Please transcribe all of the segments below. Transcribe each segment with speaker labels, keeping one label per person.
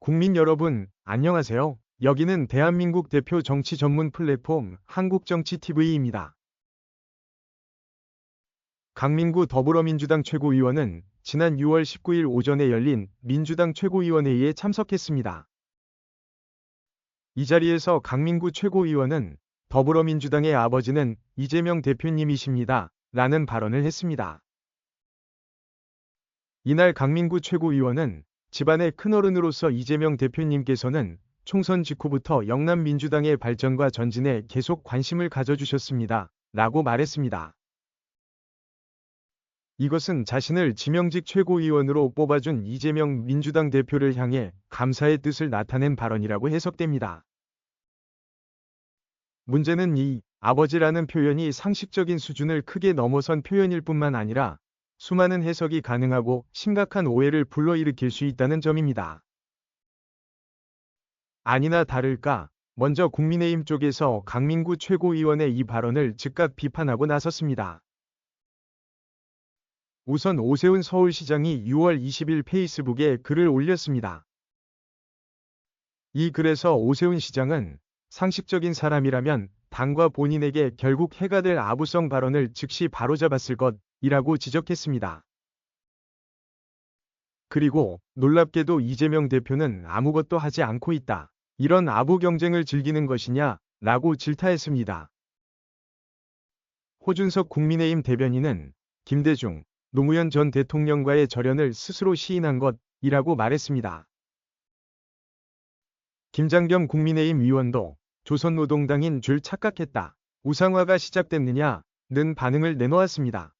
Speaker 1: 국민 여러분, 안녕하세요. 여기는 대한민국 대표 정치 전문 플랫폼 한국정치TV입니다. 강민구 더불어민주당 최고위원은 지난 6월 19일 오전에 열린 민주당 최고위원회의에 참석했습니다. 이 자리에서 강민구 최고위원은 더불어민주당의 아버지는 이재명 대표님이십니다. 라는 발언을 했습니다. 이날 강민구 최고위원은 집안의 큰어른으로서 이재명 대표님께서는 총선 직후부터 영남 민주당의 발전과 전진에 계속 관심을 가져주셨습니다. 라고 말했습니다. 이것은 자신을 지명직 최고위원으로 뽑아준 이재명 민주당 대표를 향해 감사의 뜻을 나타낸 발언이라고 해석됩니다. 문제는 이 아버지라는 표현이 상식적인 수준을 크게 넘어선 표현일 뿐만 아니라 수많은 해석이 가능하고 심각한 오해를 불러일으킬 수 있다는 점입니다. 아니나 다를까 먼저 국민의힘 쪽에서 강민구 최고위원의 이 발언을 즉각 비판하고 나섰습니다. 우선 오세훈 서울시장이 6월 20일 페이스북에 글을 올렸습니다. 이 글에서 오세훈 시장은 상식적인 사람이라면 당과 본인에게 결국 해가 될 아부성 발언을 즉시 바로잡았을 것 이라고 지적했습니다. 그리고 놀랍게도 이재명 대표는 아무것도 하지 않고 있다. 이런 아부 경쟁을 즐기는 것이냐? 라고 질타했습니다. 호준석 국민의힘 대변인은 김대중, 노무현 전 대통령과의 절연을 스스로 시인한 것이라고 말했습니다. 김장겸 국민의힘 위원도 조선노동당인 줄 착각했다. 우상화가 시작됐느냐? 는 반응을 내놓았습니다.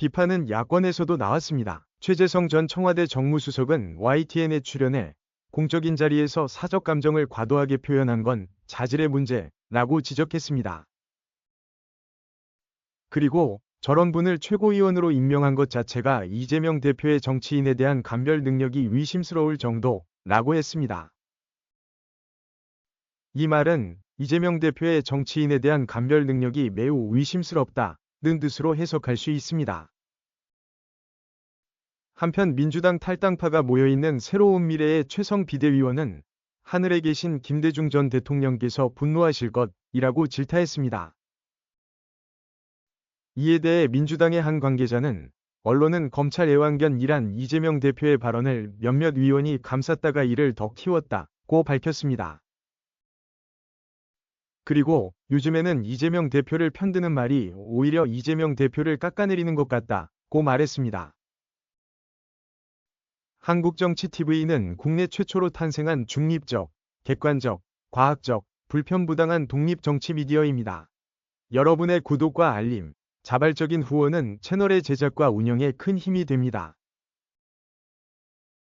Speaker 1: 비판은 야권에서도 나왔습니다. 최재성 전 청와대 정무수석은 YTN에 출연해 공적인 자리에서 사적 감정을 과도하게 표현한 건 자질의 문제라고 지적했습니다. 그리고 저런 분을 최고위원으로 임명한 것 자체가 이재명 대표의 정치인에 대한 감별 능력이 의심스러울 정도라고 했습니다. 이 말은 이재명 대표의 정치인에 대한 감별 능력이 매우 의심스럽다 는 뜻으로 해석할 수 있습니다. 한편 민주당 탈당파가 모여있는 새로운 미래의 최성 비대위원은 하늘에 계신 김대중 전 대통령께서 분노하실 것이라고 질타했습니다. 이에 대해 민주당의 한 관계자는 언론은 검찰 애완견이란 이재명 대표의 발언을 몇몇 위원이 감쌌다가 이를 더 키웠다고 밝혔습니다. 그리고 요즘에는 이재명 대표를 편드는 말이 오히려 이재명 대표를 깎아내리는 것 같다고 말했습니다. 한국정치TV는 국내 최초로 탄생한 중립적, 객관적, 과학적, 불편부당한 독립정치 미디어입니다. 여러분의 구독과 알림, 자발적인 후원은 채널의 제작과 운영에 큰 힘이 됩니다.